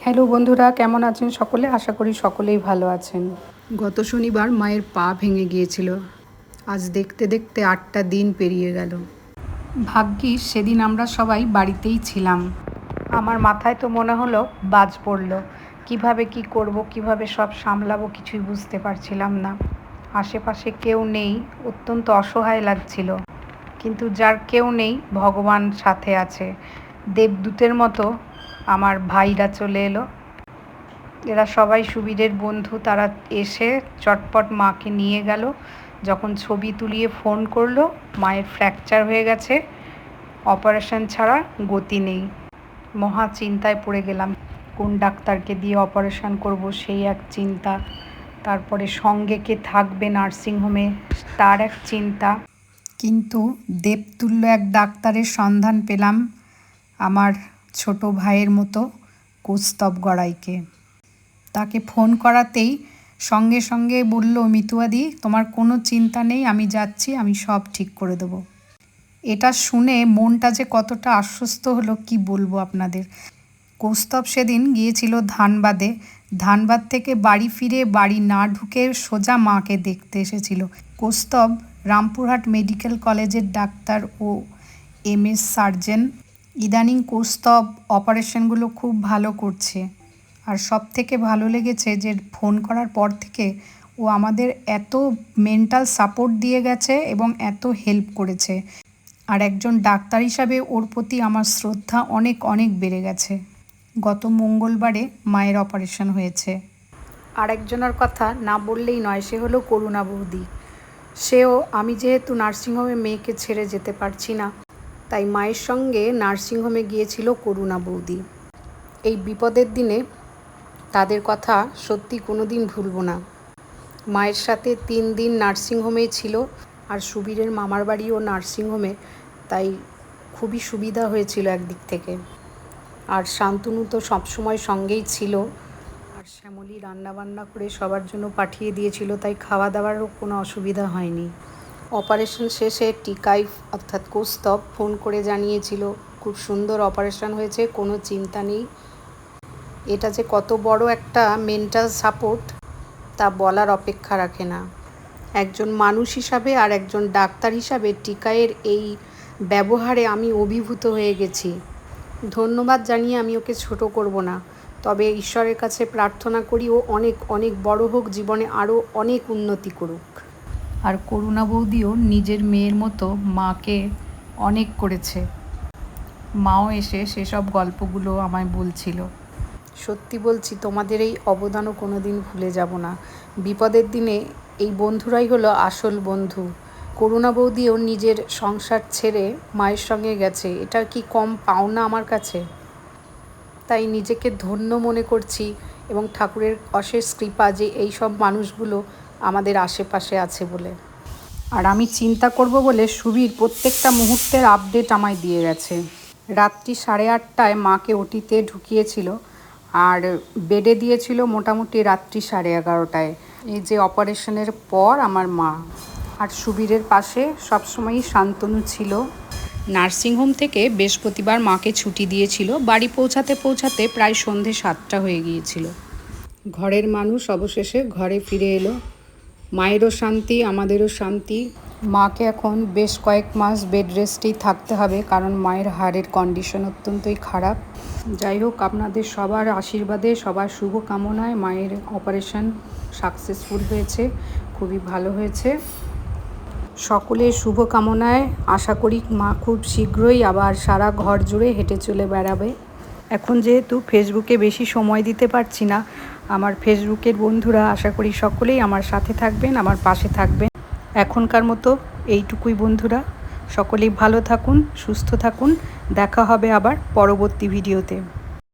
Hello বন্ধুরা, কেমন আছেন সকলে? আশা করি সকলেই ভালো আছেন। গত শনিবার মায়ের পা ভেঙে গিয়েছিল। আজ দেখতে দেখতে আটটা দিন পেরিয়ে গেল। ভাগ্যিস সেদিন আমরা সবাই বাড়িতেই ছিলাম। আমার মাথায় তো মনে হলো বাজ পড়ল। কীভাবে কি করব, কীভাবে সব সামলাবো কিছুই বুঝতে পারছিলাম না। আশেপাশে কেউ নেই, অত্যন্ত অসহায় লাগছিল। কিন্তু যার কেউ নেই, ভগবান সাথে আছে। দেবদূতের মতো আমার ভাইরা চলে এলো। এরা সবাই সুবীরের বন্ধু, তারা এসে চটপট মাকে নিয়ে গেল। যখন ছবি তুলিয়ে ফোন করল, মায়ের ফ্র্যাকচার হয়ে গেছে। অপারেশন ছাড়া গতি নেই। মহা চিন্তায় পড়ে গেলাম, কোন ডাক্তারকে দিয়ে অপারেশন করব সেই এক চিন্তা। তারপরে সঙ্গে কে থাকবে নার্সিংহোমে তার এক চিন্তা। কিন্তু দেবতুল্য এক ডাক্তারের সন্ধান পেলাম। আমার ছোট ভাইয়ের মতো কৌস্তব গড়াইকে। তাকে ফোন করাতেই সঙ্গে সঙ্গে বলল, মিতুয়াদি, তোমার কোনো চিন্তা নেই, আমি যাচ্ছি, আমি সব ঠিক করে দেবো। এটা শুনে মনটা যে কতটা আশ্বস্ত হলো, কি বলব আপনাদের? কৌস্তব সেদিন গিয়েছিল ধানবাদে। ধানবাদ থেকে বাড়ি ফিরে বাড়ি না ঢুকে সোজা মাকে দেখতে এসেছিল। কৌস্তব রামপুরহাট মেডিকেল কলেজের ডাক্তার ও এম এস সার্জেন ইদানিং কৌস্তব অপারেশনগুলো খুব ভালো করছে। আর সব থেকে ভালো লেগেছে যে, ফোন করার পর থেকে ও আমাদের এত মেন্টাল সাপোর্ট দিয়ে গেছে এবং এত হেল্প করেছে। আর একজন ডাক্তার হিসাবে ওর প্রতি আমার শ্রদ্ধা অনেক অনেক বেড়ে গেছে। গত মঙ্গলবারে মায়ের অপারেশন হয়েছে। আর একজনের কথা না বললেই নয়, সে হলো করুণা বৌদি। সেও, আমি যেহেতু নার্সিংহোমে মেয়েকে ছেড়ে যেতে পারছি না তাই মায়ের সঙ্গে নার্সিংহোমে গিয়েছিল করুণা বৌদি। এই বিপদের দিনে তাদের কথা সত্যি কোনো দিন ভুলব না। মায়ের সাথে তিন দিন নার্সিংহোমেই ছিল আর সুবীরের মামার বাড়িও নার্সিংহোমে, তাই খুবই সুবিধা হয়েছিল একদিক থেকে। আর শান্তনু তো সবসময় সঙ্গেই ছিল। আর শ্যামলী রান্নাবান্না করে সবার জন্য পাঠিয়ে দিয়েছিল, তাই খাওয়া দাওয়ারও কোনো অসুবিধা হয়নি। অপারেশন শেষে টিকাই অর্থাৎ কৌস্তব ফোন করে জানিয়েছিল, খুব সুন্দর অপারেশন হয়েছে, কোনো চিন্তা নেই। এটা যে কত বড় একটা মেন্টাল সাপোর্ট তা বলার অপেক্ষা রাখে না। একজন মানুষ হিসাবে আর একজন ডাক্তার হিসাবে টিকায়ের এই ব্যবহারে আমি অভিভূত হয়ে গেছি। ধন্যবাদ জানিয়ে আমি ওকে ছোট করব না। তবে ঈশ্বরের কাছে প্রার্থনা করি ও অনেক অনেক বড় হোক, জীবনে আরও অনেক উন্নতি করুক। আর করুণা বৌদিও নিজের মেয়ের মতো মাকে অনেক করেছে। মাও এসে সেসব গল্পগুলো আমায় বলছিল। সত্যি বলছি, তোমাদের এই অবদানও কোনো দিন ভুলে যাব না। বিপদের দিনে এই বন্ধুরাই হলো আসল বন্ধু। করুণা বৌদিও নিজের সংসার ছেড়ে মায়ের সঙ্গে গেছে। এটা কি কম পাওনা আমার কাছে? তাই নিজেকে ধন্য মনে করছি এবং ঠাকুরের অশেষ কৃপা যে এই সব মানুষগুলো আমাদের আশেপাশে আছে বলে। আর আমি চিন্তা করব বলে সুবীর প্রত্যেকটা মুহূর্তের আপডেট আমায় দিয়ে গেছে। রাত্রি সাড়ে আটটায় মাকে ওটিতে ঢুকিয়েছিল আর বেডে দিয়েছিল মোটামুটি রাত্রি সাড়ে এগারোটায়। এই যে অপারেশনের পর আমার মা। আর সুবীরের পাশে সবসময়ই শান্তনু ছিল। নার্সিংহোম থেকে বৃহস্পতিবার মাকে ছুটি দিয়েছিল। বাড়ি পৌঁছাতে পৌঁছাতে প্রায় সন্ধে সাতটা হয়ে গিয়েছিল। ঘরের মানুষ অবশেষে ঘরে ফিরে এলো। মায়েরও শান্তি, আমাদেরও শান্তি। মাকে এখন বেশ কয়েক মাস বেড রেস্টেই থাকতে হবে, কারণ মায়ের হাড়ের কন্ডিশন অত্যন্তই খারাপ। যাই হোক, আপনাদের সবার আশীর্বাদে, সবার শুভ কামনায় মায়ের অপারেশন সাকসেসফুল হয়েছে, খুবই ভালো হয়েছে। সকলের শুভকামনায় আশা করি মা খুব শীঘ্রই আবার সারা ঘর জুড়ে হেঁটে চলে বেড়াবে। এখন যেহেতু ফেসবুকে বেশি সময় দিতে পারছি না, আমার ফেসবুকের বন্ধুরা আশা করি সকলেই আমার সাথে থাকবেন, আমার পাশে থাকবেন। এখনকার মতো এইটুকুই বন্ধুরা, সকলেই ভালো থাকুন, সুস্থ থাকুন, দেখা হবে আবার পরবর্তী ভিডিওতে।